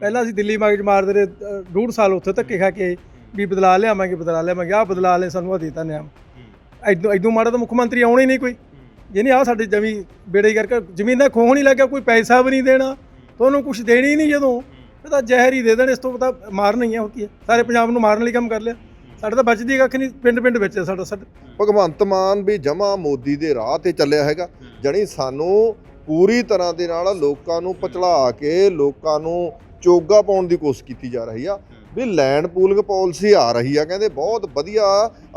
ਪਹਿਲਾਂ ਅਸੀਂ ਦਿੱਲੀ ਮਗਜ ਮਾਰਦੇ ਰਹੇ ਅ, ਡੂਢ ਸਾਲ ਉੱਥੇ ਧੱਕੇ ਖਾ ਕੇ ਵੀ ਬਦਲਾ ਲਿਆਵਾਂਗੇ ਬਦਲਾ ਲਿਆਵਾਂਗੇ ਆਹ ਬਦਲਾ ਲੈ ਸਾਨੂੰ ਆ ਦਿੱਤਾ ਨਿਆਮ ਐਦੋਂ ਐਦੋਂ ਮਾੜਾ ਤਾਂ ਮੁੱਖ ਮੰਤਰੀ ਆਉਣਾ ਹੀ ਨਹੀਂ ਕੋਈ। ਜਿਹਨੇ ਆ ਸਾਡੇ ਜਮੀ ਬੇੜੇ ਕਰਕੇ ਜ਼ਮੀਨਾਂ ਖੋਹ ਨਹੀਂ ਲੱਗਿਆ ਕੋਈ ਪੈਸਾ ਵੀ ਨਹੀਂ ਦੇਣਾ ਤੁਹਾਨੂੰ ਕੁਝ ਦੇਣੀ ਹੀ ਨਹੀਂ ਜਦੋਂ। ਇਹ ਤਾਂ ਜ਼ਹਿਰ ਹੀ ਦੇ ਦੇਣ ਇਸ ਤੋਂ ਪਤਾ ਮਾਰਨਾ ਹੀ ਆ ਹੋਰ ਕੀ ਹੈ ਸਾਰੇ ਪੰਜਾਬ ਨੂੰ ਮਾਰਨ ਲਈ ਕੰਮ ਕਰ ਲਿਆ। ਸਾਡੇ ਤਾਂ ਬਚਦੀ ਕੱਖ ਨਹੀਂ ਪਿੰਡ ਪਿੰਡ ਵਿੱਚ ਹੈ ਸਾਡਾ ਸਾਡਾ। ਭਗਵੰਤ ਮਾਨ ਵੀ ਜਮਾ ਮੋਦੀ ਦੇ ਰਾਹ ਤੇ ਚੱਲਿਆ ਹੈਗਾ। ਜਾਣੀ ਸਾਨੂੰ ਪੂਰੀ ਤਰ੍ਹਾਂ ਦੇ ਨਾਲ ਲੋਕਾਂ ਨੂੰ ਪਚਲਾ ਕੇ ਲੋਕਾਂ ਨੂੰ ਚੋਗਾ ਪਾਉਣ ਦੀ ਕੋਸ਼ਿਸ਼ ਕੀਤੀ ਜਾ ਰਹੀ ਆ। ਵੀ ਲੈਂਡ ਪੂਲਿੰਗ ਪਾਲਿਸੀ ਆ ਰਹੀ ਆ। ਕਹਿੰਦੇ ਬਹੁਤ ਵਧੀਆ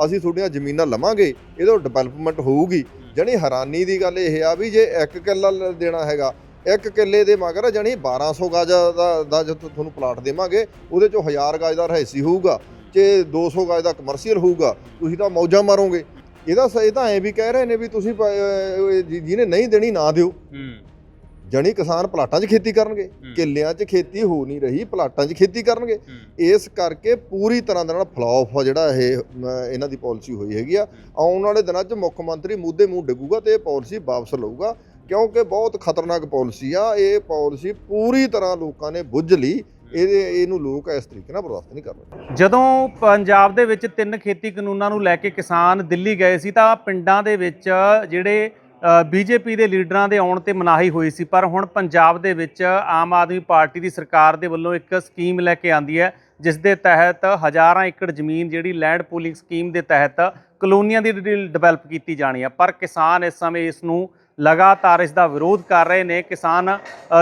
ਅਸੀਂ ਤੁਹਾਡੀਆਂ ਜ਼ਮੀਨਾਂ ਲਵਾਂਗੇ ਇਹਦੋਂ ਡਿਵੈਲਪਮੈਂਟ ਹੋਊਗੀ। ਜਣੀ ਹੈਰਾਨੀ ਦੀ ਗੱਲ ਇਹ ਆ ਵੀ ਜੇ ਇੱਕ ਕਿੱਲਾ ਦੇਣਾ ਹੈਗਾ ਇੱਕ ਕਿੱਲੇ ਦੇ ਮਗਰ ਜਣੀ 1200 ਗਜ ਦਾ ਦਾ ਜੋ ਤੁਹਾਨੂੰ ਪਲਾਟ ਦੇਵਾਂਗੇ ਉਹਦੇ ਚੋਂ 1000 ਗਜ ਦਾ ਰਹਿਸੀ ਹੋਊਗਾ ਤੇ 200 ਗਜ ਦਾ ਕਮਰਸ਼ੀਅਲ ਹੋਊਗਾ ਤੁਸੀਂ ਤਾਂ ਮੌਜਾਂ ਮਾਰੋਗੇ। ਇਹਦਾ ਇਹ ਤਾਂ ਐ ਵੀ ਕਹਿ ਰਹੇ ਨੇ ਵੀ ਤੁਸੀਂ ਜਿਹਨੇ ਨਹੀਂ ਦੇਣੀ ਨਾ ਦਿਓ। ਜਣੀ ਕਿਸਾਨ ਪਲਾਟਾਂ 'ਚ ਖੇਤੀ ਕਰਨਗੇ ਕਿੱਲਿਆਂ 'ਚ ਖੇਤੀ ਹੋ ਨਹੀਂ ਰਹੀ ਪਲਾਟਾਂ 'ਚ ਖੇਤੀ ਕਰਨਗੇ। ਇਸ ਕਰਕੇ ਪੂਰੀ ਤਰ੍ਹਾਂ ਦੇ ਨਾਲ ਫਲॉप ਆ ਜਿਹੜਾ ਇਹ ਇਹਨਾਂ ਦੀ ਪਾਲਿਸੀ ਹੋਈ ਹੈਗੀ ਆ। ਆਉਣ ਵਾਲੇ ਦਿਨਾਂ 'ਚ ਮੁੱਖ ਮੰਤਰੀ ਮੁੱਦੇ ਮੂੰਹ ਡਿੱਗੂਗਾ ਤੇ ਇਹ ਪਾਲਿਸੀ ਵਾਪਸ ਲਊਗਾ ਕਿਉਂਕਿ ਬਹੁਤ ਖਤਰਨਾਕ ਪਾਲਿਸੀ ਆ। ਇਹ ਪਾਲਿਸੀ ਪੂਰੀ ਤਰ੍ਹਾਂ ਲੋਕਾਂ ਨੇ ਬੁੱਝ ਲਈ। ਇਹਦੇ ਇਹਨੂੰ ਲੋਕ ਇਸ ਤਰੀਕੇ ਨਾਲ ਬਰਦਾਸ਼ਤ ਨਹੀਂ ਕਰਦੇ ਜਦੋਂ ਪੰਜਾਬ ਦੇ ਵਿੱਚ ਤਿੰਨ ਖੇਤੀ ਕਾਨੂੰਨਾਂ ਨੂੰ ਲੈ ਕੇ ਕਿਸਾਨ ਦਿੱਲੀ ਗਏ ਸੀ ਤਾਂ ਪਿੰਡਾਂ ਦੇ ਵਿੱਚ ਜਿਹੜੇ ਬੀਜੇਪੀ ਦੇ ਲੀਡਰਾਂ ਦੇ ਆਉਣ ਤੇ ਮਨਾਹੀ ਹੋਈ ਸੀ, ਪਰ ਹੁਣ ਪੰਜਾਬ ਦੇ ਵਿੱਚ ਆਮ ਆਦਮੀ ਪਾਰਟੀ ਦੀ ਸਰਕਾਰ ਦੇ ਵੱਲੋਂ ਇੱਕ ਸਕੀਮ ਲੈ ਕੇ ਆਂਦੀ ਹੈ, ਜਿਸ ਦੇ ਤਹਿਤ ਹਜ਼ਾਰਾਂ ਏਕੜ ਜ਼ਮੀਨ ਜਿਹੜੀ ਲੈਂਡ ਪੂਲਿੰਗ ਸਕੀਮ ਦੇ ਤਹਿਤ ਕਲੋਨੀਆਂ ਦੀ ਡਿਵੈਲਪ ਕੀਤੀ ਜਾਣੀ ਹੈ, ਪਰ ਕਿਸਾਨ ਇਸ ਸਮੇਂ ਇਸ ਨੂੰ ਲਗਾਤਾਰ ਇਸ ਦਾ ਵਿਰੋਧ ਕਰ ਰਹੇ ਨੇ, ਕਿਸਾਨ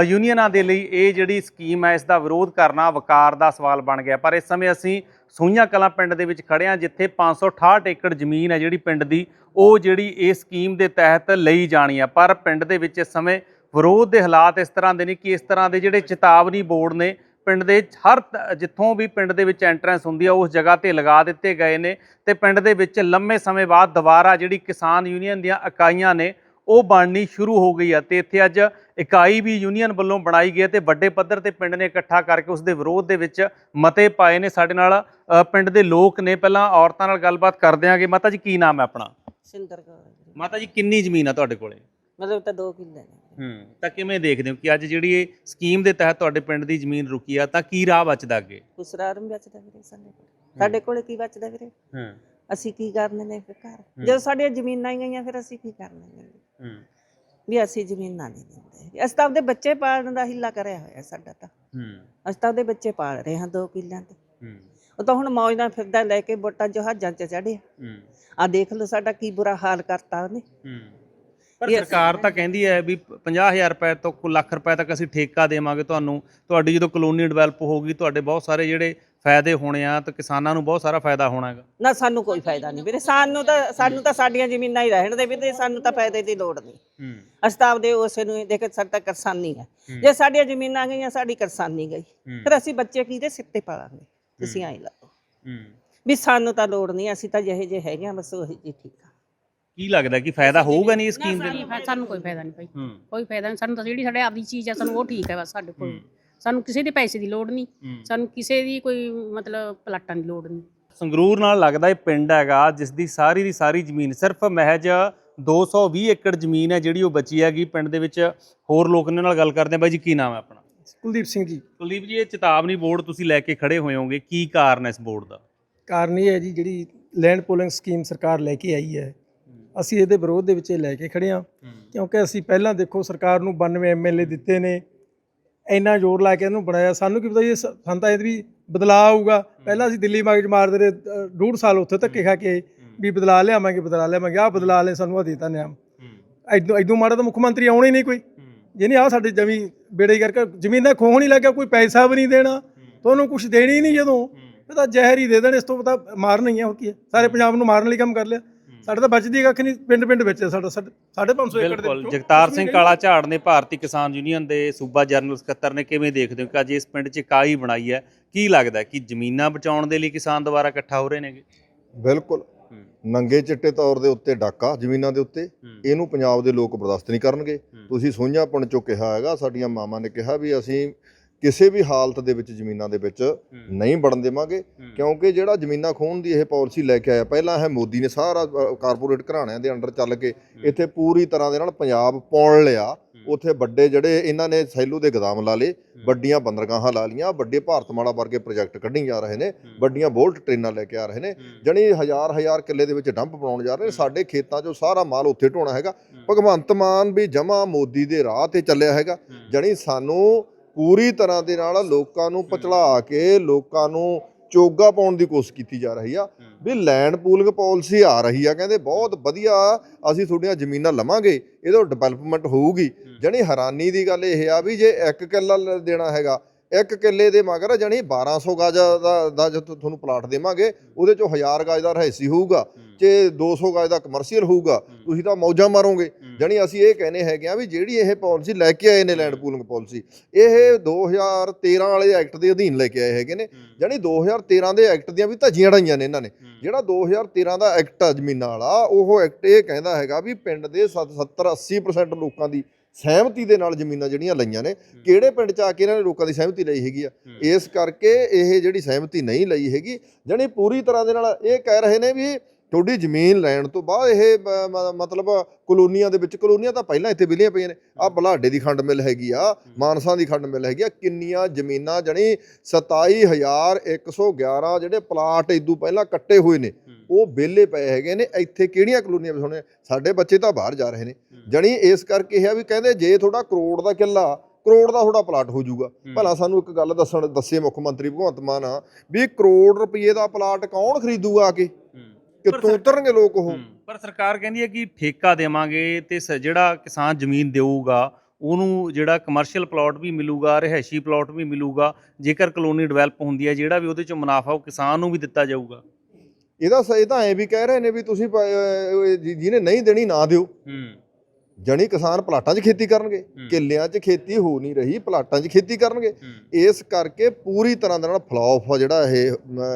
ਯੂਨੀਅਨਾਂ ਦੇ ਲਈ ਇਹ ਜਿਹੜੀ ਸਕੀਮ ਹੈ, ਇਸ ਦਾ ਵਿਰੋਧ ਕਰਨਾ ਵਕਾਰ ਦਾ ਸਵਾਲ ਬਣ ਗਿਆ, ਪਰ ਇਸ ਸਮੇਂ ਅਸੀਂ ਸੂਈਆਂ ਕਲਾਂ ਪਿੰਡ ਦੇ ਵਿੱਚ ਖੜੇ ਹਾਂ ਜਿੱਥੇ 568 ਏਕੜ ਜ਼ਮੀਨ ਹੈ ਜਿਹੜੀ ਪਿੰਡ ਦੀ, ਉਹ ਜਿਹੜੀ ਇਸ ਸਕੀਮ ਦੇ ਤਹਿਤ ਲਈ ਜਾਣੀ ਆ। ਪਰ ਪਿੰਡ ਦੇ ਵਿੱਚ ਇਸ ਸਮੇਂ ਵਿਰੋਧ ਦੇ ਹਾਲਾਤ ਇਸ ਤਰ੍ਹਾਂ ਦੇ ਨੇ ਕਿ ਇਸ ਤਰ੍ਹਾਂ ਦੇ ਜਿਹੜੇ ਚੇਤਾਵਨੀ ਬੋਰਡ ਨੇ, ਪਿੰਡ ਦੇ ਹਰ ਜਿੱਥੋਂ ਵੀ ਪਿੰਡ ਦੇ ਵਿੱਚ ਐਂਟਰੈਂਸ ਹੁੰਦੀ ਆ, ਉਸ ਜਗ੍ਹਾ ਤੇ ਲਗਾ ਦਿੱਤੇ ਗਏ ਨੇ ਤੇ ਪਿੰਡ ਦੇ ਵਿੱਚ ਲੰਮੇ ਸਮੇਂ ਬਾਅਦ ਦੁਬਾਰਾ ਜਿਹੜੀ ਕਿਸਾਨ ਯੂਨੀਅਨ ਦੀਆਂ ਇਕਾਈਆਂ ਨੇ ਉਹ ਬਣਨੀ ਸ਼ੁਰੂ ਹੋ ਗਈ ਆ ਤੇ ਇੱਥੇ ਅੱਜ ਇਕਾਈ ਵੀ ਯੂਨੀਅਨ ਵੱਲੋਂ ਬਣਾਈ ਗਈ ਹੈ ਤੇ ਵੱਡੇ ਪੱਧਰ ਤੇ ਪਿੰਡ ਨੇ ਇਕੱਠਾ ਕਰਕੇ ਉਸ ਦੇ ਵਿਰੋਧ ਦੇ ਵਿੱਚ ਮਤੇ ਪਾਏ ਨੇ ਸਾਡੇ ਨਾਲ ਪਿੰਡ ਦੇ ਲੋਕ ਨੇ। ਪਹਿਲਾਂ ਔਰਤਾਂ ਨਾਲ ਗੱਲਬਾਤ ਕਰਦੇ ਆਂਗੇ। ਮਾਤਾ ਜੀ ਕੀ ਨਾਮ ਹੈ ਆਪਣਾ? ਸਿੰਦਰ ਕੌਰ ਹੈ। ਮਾਤਾ ਜੀ ਕਿੰਨੀ ਜ਼ਮੀਨ ਆ ਤੁਹਾਡੇ ਕੋਲੇ? ਮਤਲਬ ਤਾਂ 2 ਕਿੱਲੇ ਨੇ। ਹੂੰ ਤਾਂ ਕਿਵੇਂ ਦੇਖਦੇ ਹੋ ਕਿ ਅੱਜ ਜਿਹੜੀ ਇਹ ਸਕੀਮ ਦੇ ਤਹਿਤ ਤੁਹਾਡੇ ਪਿੰਡ ਦੀ ਜ਼ਮੀਨ ਰੁਕੀ ਆ ਤਾਂ ਕੀ ਰਾਹ ਬਚਦਾ ਅੱਗੇ? ਕੁਸਰਾਰਮ ਬਚਦਾ ਵੀਰੇ ਸਾਡੇ ਕੋਲ। ਸਾਡੇ ਕੋਲੇ ਕੀ ਬਚਦਾ ਵੀਰੇ? ਹੂੰ। ਅਸੀਂ ਕੀ ਕਰਨੇ ਨੇ ਫਿਰ ਘਰ? ਜਦੋਂ ਸਾਡੀਆਂ ਜ਼ਮੀਨਾਂ ਹੀ ਗਈਆਂ ਫਿਰ ਅਸੀਂ ਕੀ ਕਰਨਾ ਨੇ? ਹੂੰ। ਵੀ ਅਸੀਂ ਜ਼ਮੀਨਾਂ ਨਹੀਂ ਦਿੰਦੇ ਅਸੀਂ ਤਾਂ ਆਪਦੇ ਬੱਚੇ ਪਾਲਣ ਦਾ ਹਿੱਲਾ ਕਰਿਆ ਹੋਇਆ ਸਾਡਾ ਤਾਂ। ਹੂੰ। ਅਸੀਂ ਤਾਂ ਆਪਦੇ ਬੱਚੇ ਪਾਲ ਰਹੇ ਹਾਂ 2 ਕਿੱਲਿਆਂ ਤੇ। ਹੂੰ। ਉਹ ਤਾਂ ਹੁਣ ਮੌਜ ਨਾਲ ਫਿਰਦਾ ਲੈ ਕੇ ਵੋਟਾਂ ਜਹਾਜ਼ਾਂ 'ਚ ਚੜਿਆ ਹੂੰ। ਆ ਦੇਖ ਲਓ ਸਾਡਾ ਕੀ ਬੁਰਾ ਹਾਲ ਕਰਤਾ ਉਹਨੇ। ਹੂੰ। ਪਰ ਸਰਕਾਰ ਤਾਂ ਕਹਿੰਦੀ ਹੈ ਵੀ 50000 ਰੁਪਏ ਤੋਂ ਲੱਖ ਰੁਪਏ ਤੱਕ ਅਸੀਂ ਠੇਕਾ ਦੇਵਾਂਗੇ ਤੁਹਾਨੂੰ। ਤੁਹਾਡੀ ਜਦੋਂ ਕਲੋਨੀ ਡਿਵੈਲਪ ਹੋਊਗੀ ਤੁਹਾਡੇ ਬਹੁਤ ਸਾਰੇ ਜਿਹੜੇ ਫਾਇਦੇ ਹੋਣੇ ਆ ਤੇ ਕਿਸਾਨਾਂ ਨੂੰ ਬਹੁਤ ਸਾਰਾ ਫਾਇਦਾ ਹੋਣਾ ਹੈਗਾ। ਨਾ ਸਾਨੂੰ ਕੋਈ ਫਾਇਦਾ ਨਹੀਂ ਵੀਰੇ। ਸਾਨੂੰ ਤਾਂ ਸਾਨੂੰ ਤਾਂ ਸਾਡੀਆਂ ਜ਼ਮੀਨਾਂ ਹੀ ਰਹਿਣ ਦੇ ਵੀਰੇ ਸਾਨੂੰ ਤਾਂ ਫਾਇਦੇ ਦੀ ਲੋੜ ਨਹੀਂ। ਹੂੰ। ਅਸੀਂ ਤਾਂ ਆਪਦੇ ਉਸੇ ਨੂੰ ਹੀ ਦੇਖ ਸਾਡਾ ਤਾਂ ਕਿਰਸਾਨੀ ਹੈ। ਜੇ ਸਾਡੀਆਂ ਜ਼ਮੀਨਾਂ ਗਈਆਂ ਸਾਡੀ ਕਿਰਸਾਨੀ ਗਈ। ਫਿਰ ਅਸੀਂ ਬੱਚੇ ਕਿਹਦੇ ਸਿਰ ਤੇ ਪਾਲਾਂਗੇ? ਤੁਸੀਂ ਆਈ ਲਾ ਲਓ। ਹੂੰ। ਵੀ ਸਾਨੂੰ ਤਾਂ ਲੋੜ ਨਹੀਂ ਅਸੀਂ ਤਾਂ ਜਿਹੇ ਜੇ ਹੈਗੇ ਆ ਬਸ ਉਹੀ ਜੀ ਠੀਕ ਆ। ਕੀ ਲੱਗਦਾ ਕਿ ਫਾਇਦਾ ਹੋਊਗਾ ਨਹੀਂ ਇਸ ਸਕੀਮ ਦੇ ਸਾਨੂੰ ਕੋਈ ਫਾਇਦਾ ਨਹੀਂ ਭਾਈ। ਹੂੰ। ਕੋਈ ਫਾਇਦਾ ਨਹੀਂ। ਸਾਨੂੰ ਤਾਂ ਜਿਹੜੀ ਸਾਡੇ ਆਪਦੀ ਚੀਜ਼ ਆ ਸਾਨੂੰ ਉਹ ਠੀਕ ਹੈ ਬਸ ਸਾਡੇ ਕੋਲ। ਹੂੰ। ਸਾਨੂੰ ਕਿਸੇ ਦੇ ਪੈਸੇ ਦੀ ਲੋੜ ਨਹੀਂ। ਸਾਨੂੰ ਕਿਸੇ ਦੀ ਕੋਈ ਮਤਲਬ ਪਲਾਟਾਂ ਦੀ ਲੋੜ ਨਹੀਂ। ਸੰਗਰੂਰ ਨਾਲ ਲੱਗਦਾ ਇਹ ਪਿੰਡ ਹੈਗਾ ਜਿਸ ਦੀ ਸਾਰੀ ਦੀ ਸਾਰੀ ਜ਼ਮੀਨ ਸਿਰਫ ਮਹਿਜ 220 ਏਕੜ ਜ਼ਮੀਨ ਹੈ ਜਿਹੜੀ ਉਹ ਬਚੀ ਹੈਗੀ ਪਿੰਡ ਦੇ ਵਿੱਚ। ਹੋਰ ਲੋਕ ਨੇ ਨਾਲ ਗੱਲ ਕਰਦੇ ਆ। ਬਾਈ ਜੀ ਕੀ ਨਾਮ ਹੈ ਆਪਣਾ? ਕੁਲਦੀਪ ਸਿੰਘ ਜੀ। ਕੁਲਦੀਪ ਜੀ ਇਹ ਚੇਤਾਵਨੀ ਬੋਰਡ ਤੁਸੀਂ ਲੈ ਕੇ ਖੜੇ ਹੋਏ ਹੋਗੇ ਕੀ ਕਾਰਨ ਹੈ ਇਸ ਬੋਰਡ ਦਾ? ਕਾਰਨ ਇਹ ਹੈ ਜੀ ਜਿਹੜੀ ਲੈਂਡ ਪੋਲਿੰਗ ਸਕੀਮ ਸਰਕਾਰ ਲੈ ਕੇ ਆਈ ਹੈ। ਅਸੀਂ ਇਹਦੇ ਵਿਰੋਧ ਦੇ ਵਿੱਚ ਇਹ ਲੈ ਕੇ ਖੜੇ ਹਾਂ। ਕਿਉਂਕਿ ਅਸੀਂ ਪਹਿਲਾਂ ਦੇਖੋ ਸਰਕਾਰ ਨੂੰ 92 ਐਮਐਲਏ ਦਿੱਤੇ ਨੇ। ਇੰਨਾ ਜ਼ੋਰ ਲਾ ਕੇ ਇਹਨੂੰ ਬਣਾਇਆ। ਸਾਨੂੰ ਕੀ ਪਤਾ ਜੀ ਸ- ਸਾਨੂੰ ਤਾਂ ਇਹ ਵੀ ਬਦਲਾਅ ਆਊਗਾ। ਪਹਿਲਾਂ ਅਸੀਂ ਦਿੱਲੀ ਮਗਜ ਮਾਰਦੇ ਰਹੇ ਡੂਢ ਸਾਲ ਉੱਥੇ ਧੱਕੇ ਖਾ ਕੇ ਵੀ ਬਦਲਾ ਲਿਆਵਾਂਗੇ ਬਦਲਾ ਲਿਆਵਾਂਗੇ ਆਹ ਬਦਲਾ ਲੈ ਸਾਨੂੰ ਆ ਦਿੱਤਾ ਨਿਆਮ ਐਦੋਂ ਐਦੋਂ ਮਾੜਾ ਤਾਂ ਮੁੱਖ ਮੰਤਰੀ ਆਉਣਾ ਹੀ ਨਹੀਂ ਕੋਈ। ਜਿਹਨੇ ਆ ਸਾਡੇ ਜਮੀ ਬੇੜੇ ਕਰਕੇ ਜ਼ਮੀਨਾਂ ਖੋਹ ਨਹੀਂ ਲੱਗਿਆ ਕੋਈ ਪੈਸਾ ਵੀ ਨਹੀਂ ਦੇਣਾ ਤੁਹਾਨੂੰ ਕੁਝ ਦੇਣੀ ਹੀ ਨਹੀਂ ਜਦੋਂ। ਇਹ ਤਾਂ ਜ਼ਹਿਰ ਹੀ ਦੇ ਦੇਣ ਇਸ ਤੋਂ ਪਤਾ ਮਾਰਨਾ ਹੀ ਹੈ ਹੋਰ ਕੀ ਹੈ। ਸਾਰੇ ਪੰਜਾਬ ਨੂੰ ਮਾਰਨ ਲਈ ਕੰਮ ਕਰ ਲਿਆ। ਸਾਡੇ ਤਾਂ ਬਚਦੀ ਕੱਖ ਨਹੀਂ ਪਿੰਡ ਪਿੰਡ ਵਿੱਚ ਹੈ ਸਾਡਾ ਸਾਢੇ 550 ਏਕੜ ਦੇ ਬਿਲਕੁਲ। ਵਿੱਚੋਂ ਜਗਤਾਰ ਸਿੰਘ ਕਾਲਾ ਝਾੜ ਨੇ ਭਾਰਤੀ ਕਿਸਾਨ ਯੂਨੀਅਨ ਦੇ ਸੂਬਾ ਜਨਰਲ ਸਕੱਤਰ ਨੇ ਕਿਵੇਂ ਦੇਖਦੇ ਹੋ ਕਿ ਅੱਜ ਇਸ ਪਿੰਡ 'ਚ ਇਕਾਈ ਬਣਾਈ ਹੈ? ਕੀ ਲੱਗਦਾ ਹੈ ਕਿ ਜ਼ਮੀਨਾਂ ਬਚਾਉਣ ਦੇ ਲਈ ਕਿਸਾਨ ਦੁਬਾਰਾ ਇਕੱਠਾ ਹੋ ਰਹੇ ਨੇਗੇ? ਬਿਲਕੁਲ। ਨੰਗੇ ਚਿੱਟੇ ਤੌਰ ਦੇ ਉੱਤੇ ਡਾਕਾ ਜ਼ਮੀਨਾਂ ਦੇ ਉੱਤੇ। ਇਹਨੂੰ ਪੰਜਾਬ ਦੇ ਲੋਕ ਬਰਦਾਸ਼ਤ ਨਹੀਂ ਕਰਨਗੇ। ਤੁਸੀਂ ਸੋਈਆਂ ਪਿੰਡ ਚੋਂ ਕਿਹਾ ਹੈਗਾ ਸਾਡੀਆਂ ਮਾਵਾਂ ਨੇ ਕਿਹਾ ਵੀ ਅਸੀਂ ਕਿਸੇ ਵੀ ਹਾਲਤ ਦੇ ਵਿੱਚ ਜ਼ਮੀਨਾਂ ਦੇ ਵਿੱਚ ਨਹੀਂ ਵੜਨ ਦੇਵਾਂਗੇ ਕਿਉਂਕਿ ਜਿਹੜਾ ਜ਼ਮੀਨਾਂ ਖੋਹਣ ਦੀ ਇਹ ਪਾਲਿਸੀ ਲੈ ਕੇ ਆਇਆ ਪਹਿਲਾਂ ਇਹ ਮੋਦੀ ਨੇ ਸਾਰਾ ਕਾਰਪੋਰੇਟ ਘਰਾਣਿਆਂ ਦੇ ਅੰਡਰ ਚੱਲ ਕੇ ਇੱਥੇ ਪੂਰੀ ਤਰ੍ਹਾਂ ਦੇ ਨਾਲ ਪੰਜਾਬ ਪਾਉਣ ਲਿਆ। ਉੱਥੇ ਵੱਡੇ ਜਿਹੜੇ ਇਹਨਾਂ ਨੇ ਸੈਲੂ ਦੇ ਗੋਦਾਮ ਲਾ ਲਏ ਵੱਡੀਆਂ ਬੰਦਰਗਾਹਾਂ ਲਾ ਲੀਆਂ ਵੱਡੇ ਭਾਰਤਮਾਲਾ ਵਰਗੇ ਪ੍ਰੋਜੈਕਟ ਕੱਢੀ ਜਾ ਰਹੇ ਨੇ ਵੱਡੀਆਂ ਬੋਲਟ ਟ੍ਰੇਨਾਂ ਲੈ ਕੇ ਆ ਰਹੇ ਨੇ ਜਣੀ ਹਜ਼ਾਰ ਹਜ਼ਾਰ ਕਿੱਲੇ ਦੇ ਵਿੱਚ ਡੰਪ ਬਣਾਉਣ ਜਾ ਰਹੇ ਨੇ ਸਾਡੇ ਖੇਤਾਂ 'ਚੋਂ ਸਾਰਾ ਮਾਲ ਉੱਥੇ ਢੋਣਾ ਹੈਗਾ। ਭਗਵੰਤ ਮਾਨ ਵੀ ਜਮਾ ਮੋਦੀ ਦੇ ਰਾਹ ਤੇ ਚੱਲਿਆ ਹੈਗਾ। ਜਣੀ ਸਾਨੂੰ ਪੂਰੀ ਤਰ੍ਹਾਂ ਦੇ ਨਾਲ ਲੋਕਾਂ ਨੂੰ ਪਚਲਾ ਕੇ ਲੋਕਾਂ ਨੂੰ ਚੋਗਾ ਪਾਉਣ ਦੀ ਕੋਸ਼ਿਸ਼ ਕੀਤੀ ਜਾ ਰਹੀ ਆ। ਵੀ ਲੈਂਡ ਪੂਲਿੰਗ ਪਾਲਿਸੀ ਆ ਰਹੀ ਆ। ਕਹਿੰਦੇ ਬਹੁਤ ਵਧੀਆ ਅਸੀਂ ਤੁਹਾਡੀਆਂ ਜ਼ਮੀਨਾਂ ਲਵਾਂਗੇ ਇਹਦੋਂ ਡਿਵੈਲਪਮੈਂਟ ਹੋਊਗੀ। ਜਣੀ ਹੈਰਾਨੀ ਦੀ ਗੱਲ ਇਹ ਆ ਵੀ ਜੇ ਇੱਕ ਕਿੱਲਾ ਲ- ਦੇਣਾ ਹੈਗਾ ਇੱਕ ਕਿੱਲੇ ਦੇ ਮਗਰ ਜਣੀ 1200 ਗਜ ਦਾ ਦਾ ਜੋ ਤੁਹਾਨੂੰ ਪਲਾਟ ਦੇਵਾਂਗੇ ਉਹਦੇ ਚੋਂ 1000 ਗਜ ਦਾ ਰਹਿਸੀ ਹੋਊਗਾ ਤੇ 200 ਗਜ ਦਾ ਕਮਰਸ਼ੀਅਲ ਹੋਊਗਾ ਤੁਸੀਂ ਤਾਂ ਮੌਜਾਂ ਮਾਰੋਗੇ। ਜਣੀ ਅਸੀਂ ਇਹ ਕਹਿੰਦੇ ਹੈਗੇ ਆ ਵੀ ਜਿਹੜੀ ਇਹ ਪਾਲਿਸੀ ਲੈ ਕੇ ਆਏ ਨੇ ਲੈਂਡ ਪੂਲਿੰਗ ਪਾਲਿਸੀ ਇਹ 2013 ਵਾਲੇ ਐਕਟ ਦੇ ਅਧੀਨ ਲੈ ਕੇ ਆਏ ਹੈਗੇ ਨੇ। ਜਾਨੀ 2013 ਦੇ ਐਕਟ ਦੀਆਂ ਵੀ ਧੱਜੀਆਂ ਢਾਈਆਂ ਨੇ ਇਹਨਾਂ ਨੇ। ਜਿਹੜਾ 2013 ਦਾ ਐਕਟ ਆ ਜ਼ਮੀਨਾਂ ਵਾਲਾ ਉਹ ਐਕਟ ਇਹ ਕਹਿੰਦਾ ਹੈਗਾ ਵੀ ਪਿੰਡ ਦੇ 70 80% ਲੋਕਾਂ ਦੀ ਸਹਿਮਤੀ ਦੇ ਨਾਲ ਜ਼ਮੀਨਾਂ ਜਿਹੜੀਆਂ ਲਈਆਂ ਨੇ ਕਿਹੜੇ ਪਿੰਡ ਚ ਆ ਕੇ ਇਹਨਾਂ ਨੇ ਲੋਕਾਂ ਦੀ ਸਹਿਮਤੀ ਲਈ ਹੈਗੀ ਆ? ਇਸ ਕਰਕੇ ਇਹ ਜਿਹੜੀ ਸਹਿਮਤੀ ਨਹੀਂ ਲਈ ਹੈਗੀ ਜਾਨੀ ਪੂਰੀ ਤਰ੍ਹਾਂ ਦੇ ਨਾਲ ਇਹ ਕਹਿ ਰਹੇ ਨੇ ਵੀ ਤੁਹਾਡੀ ਜ਼ਮੀਨ ਲੈਣ ਤੋਂ ਬਾਅਦ ਇਹ ਮ- ਮ- ਮਤਲਬ ਕਲੋਨੀਆਂ ਦੇ ਵਿੱਚ ਕਲੋਨੀਆਂ ਤਾਂ ਪਹਿਲਾਂ ਇੱਥੇ ਵਿਲੀਆਂ ਪਈਆਂ ਨੇ। ਆ ਬਲਾਡੇ ਦੀ ਖੰਡ ਮਿਲ ਹੈਗੀ ਆ ਮਾਨਸਾ ਦੀ ਖੰਡ ਮਿਲ ਹੈਗੀ ਆ ਕਿੰਨੀਆਂ ਜ਼ਮੀਨਾਂ ਜਣੀ 27111 ਜਿਹੜੇ ਪਲਾਟ ਇਦੋਂ ਪਹਿਲਾਂ ਕੱਟੇ ਹੋਏ ਨੇ ਉਹ ਵਿਹਲੇ ਪਏ ਹੈਗੇ ਨੇ ਇੱਥੇ ਕਿਹੜੀਆਂ ਕਲੋਨੀਆਂ ਵਿੱਚ ਹੋਣੇ? ਸਾਡੇ ਬੱਚੇ ਤਾਂ ਬਾਹਰ ਜਾ ਰਹੇ ਨੇ। ਜਣੀ ਇਸ ਕਰਕੇ ਇਹ ਆ ਵੀ ਕਹਿੰਦੇ ਜੇ ਤੁਹਾਡਾ ਕਰੋੜ ਦਾ ਕਿੱਲਾ ਕਰੋੜ ਦਾ ਤੁਹਾਡਾ ਪਲਾਟ ਹੋ ਜਾਊਗਾ। ਭਲਾ ਸਾਨੂੰ ਇੱਕ ਗੱਲ ਦੱਸਣ ਦੱਸੇ ਮੁੱਖ ਮੰਤਰੀ ਭਗਵੰਤ ਮਾਨ ਵੀ ਕਰੋੜ ਰੁਪਏ ਦਾ ਪਲਾਟ ਕੌਣ ਖਰੀਦੂਗਾ ਆ ਕੇ? ਕਿੱਥੋਂ ਉਤਰਨਗੇ ਲੋਕ ਉਹ? ਪਰ ਸਰਕਾਰ ਕਹਿੰਦੀ ਹੈ ਕਿ ਠੇਕਾ ਦੇਵਾਂਗੇ ਤੇ ਸ- ਜਿਹੜਾ ਕਿਸਾਨ ਜ਼ਮੀਨ ਦੇਊਗਾ ਉਹਨੂੰ ਜਿਹੜਾ ਕਮਰਸ਼ੀਅਲ ਪਲਾਟ ਵੀ ਮਿਲੂਗਾ ਰਿਹਾਇਸ਼ੀ ਪਲਾਟ ਵੀ ਮਿਲੂਗਾ ਜੇਕਰ ਕਲੋਨੀ ਡਿਵੈਲਪ ਹੁੰਦੀ ਹੈ ਜਿਹੜਾ ਵੀ ਉਹਦੇ ਚੋਂ ਮੁਨਾਫਾ ਉਹ ਕਿਸਾਨ ਨੂੰ ਵੀ ਦਿੱਤਾ ਜਾਊਗਾ। ਇਹਦਾ ਸਹੀ ਤਾਂ ਐ ਵੀ ਕਹਿ ਰਹੇ ਨੇ ਵੀ ਤੁਸੀਂ ਪ- ਅਹ ਜਿ- ਜਿਹਨੇ ਨਹੀਂ ਦੇਣੀ ਨਾ ਦਿਓ। ਹੂੰ। ਜਣੀ ਕਿਸਾਨ ਪਲਾਟਾਂ 'ਚ ਖੇਤੀ ਕਰਨਗੇ ਕਿੱਲਿਆਂ 'ਚ ਖੇਤੀ ਹੋ ਨਹੀਂ ਰਹੀ ਪਲਾਟਾਂ 'ਚ ਖੇਤੀ ਕਰਨਗੇ। ਇਸ ਕਰਕੇ ਪੂਰੀ ਤਰ੍ਹਾਂ ਦੇ ਨਾਲ ਫਲॉप ਆ ਜਿਹੜਾ ਇਹ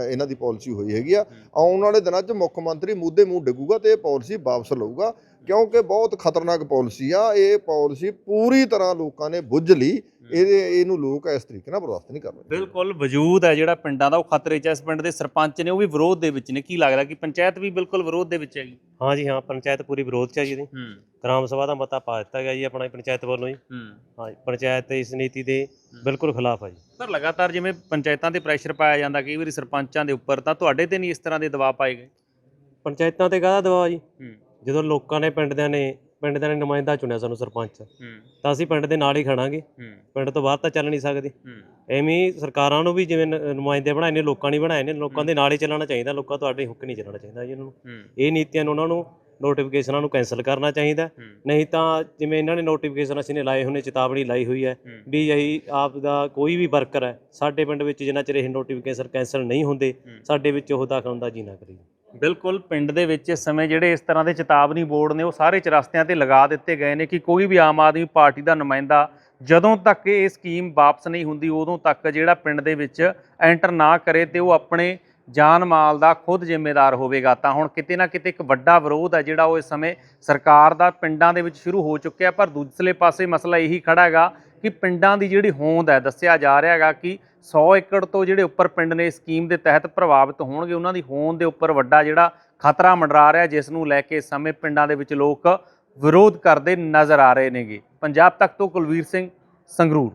ਇਹਨਾਂ ਦੀ ਪਾਲਿਸੀ ਹੋਈ ਹੈਗੀ ਆ। ਆਉਣ ਵਾਲੇ ਦਿਨਾਂ 'ਚ ਮੁੱਖ ਮੰਤਰੀ ਮੂਧੇ ਮੂੰਹ ਡਿੱਗੂਗਾ ਤੇ ਇਹ ਪਾਲਿਸੀ ਵਾਪਸ ਲਊਗਾ। ਕਿਉਂਕਿ ਬਹੁਤ ਖਤਰਨਾਕ ਪਾਲਿਸੀ ਆ ਇਹ ਪਾਲਿਸੀ ਪੂਰੀ ਤਰ੍ਹਾਂ ਲੋਕਾਂ ਨੇ ਬੁੱਝ ਲਈ। ਇਹਦੇ ਇਹਨੂੰ ਲੋਕ ਇਸ ਤਰੀਕੇ ਨਾਲ ਬਰਦਾਸ਼ਤ ਨਹੀਂ ਕਰਨਗੇ ਬਿਲਕੁਲ ਵਜੂਦ ਹੈ ਜਿਹੜਾ ਪਿੰਡਾਂ ਦਾ ਉਹ ਖਤਰੇ 'ਚ। ਇਸ ਪਿੰਡ ਦੇ ਸਰਪੰਚ ਨੇ ਉਹ ਵੀ ਵਿਰੋਧ ਦੇ ਵਿੱਚ ਨੇ। ਕੀ ਲੱਗਦਾ ਕਿ ਪੰਚਾਇਤ ਵੀ ਬਿਲਕੁਲ ਵਿਰੋਧ ਦੇ ਵਿੱਚ ਹੈਗੀ? ਹਾਂ ਜੀ ਹਾਂ ਪੰਚਾਇਤ ਪੂਰੀ ਵਿਰੋਧ ਚ ਹੈ ਜੀ ਇਹਦੀ। ਹੂੰ। ਗ੍ਰਾਮ ਸਭਾ ਦਾ ਮਤਾ ਪਾ ਦਿੱਤਾ ਗਿਆ ਜੀ ਆਪਣਾ ਪੰਚਾਇਤ ਵੱਲੋਂ ਜੀ। ਹੂੰ। ਹਾਂ ਜੀ, ਪੰਚਾਇਤ ਇਸ ਨੀਤੀ ਦੇ ਬਿਲਕੁਲ ਖਿਲਾਫ ਹੈ ਜੀ। ਪਰ ਲਗਾਤਾਰ ਜਿਵੇਂ ਪੰਚਾਇਤਾਂ ਤੇ ਪ੍ਰੈਸ਼ਰ ਪਾਇਆ ਜਾਂਦਾ ਕਈ ਵਾਰੀ ਸਰਪੰਚਾਂ ਦੇ ਉੱਪਰ ਤਾਂ ਤੁਹਾਡੇ ਤੇ ਨਹੀਂ ਇਸ ਤਰ੍ਹਾਂ ਦੇ ਦਬਾਅ ਪਾਏ ਗਏ? ਪੰਚਾਇਤਾਂ ਤੇ ਕਾਹਦਾ ਦਬਾਅ ਜੀ? ਹੂੰ। ਜਦੋਂ ਲੋਕਾਂ ਨੇ ਪਿੰਡ ਦਿਆਂ ਨੇ ਪਿੰਡ ਦਿਆਂ ਨੇ ਨੁਮਾਇੰਦਾ ਚੁਣਿਆ ਸਾਨੂੰ ਸਰਪੰਚ ਤਾਂ ਅਸੀਂ ਪਿੰਡ ਦੇ ਨਾਲ ਹੀ ਖੜਾਂਗੇ। ਪਿੰਡ ਤੋਂ ਬਾਹਰ ਤਾਂ ਚੱਲ ਨਹੀਂ ਸਕਦੇ। ਐਵੇਂ ਸਰਕਾਰਾਂ ਨੂੰ ਵੀ ਜਿਵੇਂ ਨੁਮਾਇੰਦੇ ਬਣਾਏ ਨੇ ਲੋਕਾਂ ਨੇ ਬਣਾਏ ਨੇ ਲੋਕਾਂ ਦੇ ਨਾਲ ਹੀ ਚੱਲਣਾ ਚਾਹੀਦਾ ਲੋਕਾਂ ਤੁਹਾਡੇ ਹੁੱਕ ਨਹੀਂ ਚੱਲਣਾ ਚਾਹੀਦਾ ਇਹਨਾਂ ਨੂੰ। ਇਹ ਨੀਤੀਆਂ ਨੂੰ ਉਹਨਾਂ ਨੂੰ ਨੋਟੀਫਿਕੇਸ਼ਨਾਂ ਨੂੰ ਕੈਨਸਲ ਕਰਨਾ ਚਾਹੀਦਾ। ਨਹੀਂ ਤਾਂ ਜਿਵੇਂ ਇਹਨਾਂ ਨੇ ਨੋਟੀਫਿਕੇਸ਼ਨ ਅਸੀਂ ਨੇ ਲਾਏ ਨੇ ਚੇਤਾਵਨੀ ਲਾਈ ਹੋਈ ਹੈ। ਵੀ ਇਹੀ ਆਪ ਦਾ ਕੋਈ ਵੀ ਵਰਕਰ ਹੈ ਸਾਡੇ ਪਿੰਡ ਵਿੱਚ ਜਿੰਨਾ ਚਿਰ ਇਹ ਨੋਟੀਫਿਕੇਸ਼ਨ ਕੈਨਸਲ ਨਹੀਂ ਹੁੰਦੇ। ਸਾਡੇ ਵਿੱਚ ਉਹ ਦਾਖਲ ਹੁੰਦਾ ਜੀ ਨਾ ਕਰੀ ਬਿਲਕੁਲ, ਪਿੰਡ ਦੇ ਵਿੱਚ ਇਸ ਸਮੇਂ ਜਿਹੜੇ ਇਸ ਤਰ੍ਹਾਂ ਦੇ ਚੇਤਾਵਨੀ ਬੋਰਡ ਨੇ, ਉਹ ਸਾਰੇ ਚਰਸਤਿਆਂ ਤੇ ਲਗਾ ਦਿੱਤੇ ਗਏ ਨੇ ਕਿ ਕੋਈ ਵੀ ਆਮ ਆਦਮੀ ਪਾਰਟੀ ਦਾ ਨੁਮਾਇੰਦਾ ਜਦੋਂ ਤੱਕ ਇਹ ਸਕੀਮ ਵਾਪਸ ਨਹੀਂ ਹੁੰਦੀ, ਉਦੋਂ ਤੱਕ ਜਿਹੜਾ ਪਿੰਡ ਦੇ ਵਿੱਚ ਐਂਟਰ ਨਾ ਕਰੇ ਤੇ ਉਹ ਆਪਣੇ ਜਾਨ ਮਾਲ ਦਾ ਖੁਦ ਜ਼ਿੰਮੇਦਾਰ ਹੋਵੇਗਾ। ਤਾਂ ਹੁਣ ਕਿਤੇ ਨਾ ਕਿਤੇ ਇੱਕ ਵੱਡਾ ਵਿਰੋਧ ਹੈ ਜਿਹੜਾ ਉਹ ਇਸ ਸਮੇਂ ਸਰਕਾਰ ਦਾ ਪਿੰਡਾਂ ਦੇ ਵਿੱਚ ਸ਼ੁਰੂ ਹੋ ਚੁੱਕਿਆ, ਪਰ ਦੂਸਰੇ ਪਾਸੇ ਮਸਲਾ ਇਹੀ ਖੜਾ ਹੈਗਾ ਕਿ ਪਿੰਡਾਂ ਦੀ ਜਿਹੜੀ ਹੋਂਦ ਹੈ, ਦੱਸਿਆ ਜਾ ਰਿਹਾ ਹੈਗਾ ਕਿ 100 ਏਕੜ ਤੋਂ ਜਿਹੜੇ ਉੱਪਰ ਪਿੰਡ ਨੇ ਸਕੀਮ ਦੇ ਤਹਿਤ ਪ੍ਰਭਾਵਿਤ ਹੋਣਗੇ, ਉਹਨਾਂ ਦੀ ਹੋਂਦ ਦੇ ਉੱਪਰ ਵੱਡਾ ਜਿਹੜਾ ਖਤਰਾ ਮੰਡਰਾ ਰਿਹਾ ਜਿਸ ਨੂੰ ਲੈ ਕੇ ਸਮੇਂ ਪਿੰਡਾਂ ਦੇ ਵਿੱਚ ਲੋਕ ਵਿਰੋਧ ਕਰਦੇ ਨਜ਼ਰ ਆ ਰਹੇ ਨੇਗੇ। ਪੰਜਾਬ ਤੱਕ ਤੋਂ ਕੁਲਵੀਰ ਸਿੰਘ ਸੰਗਰੂਰ।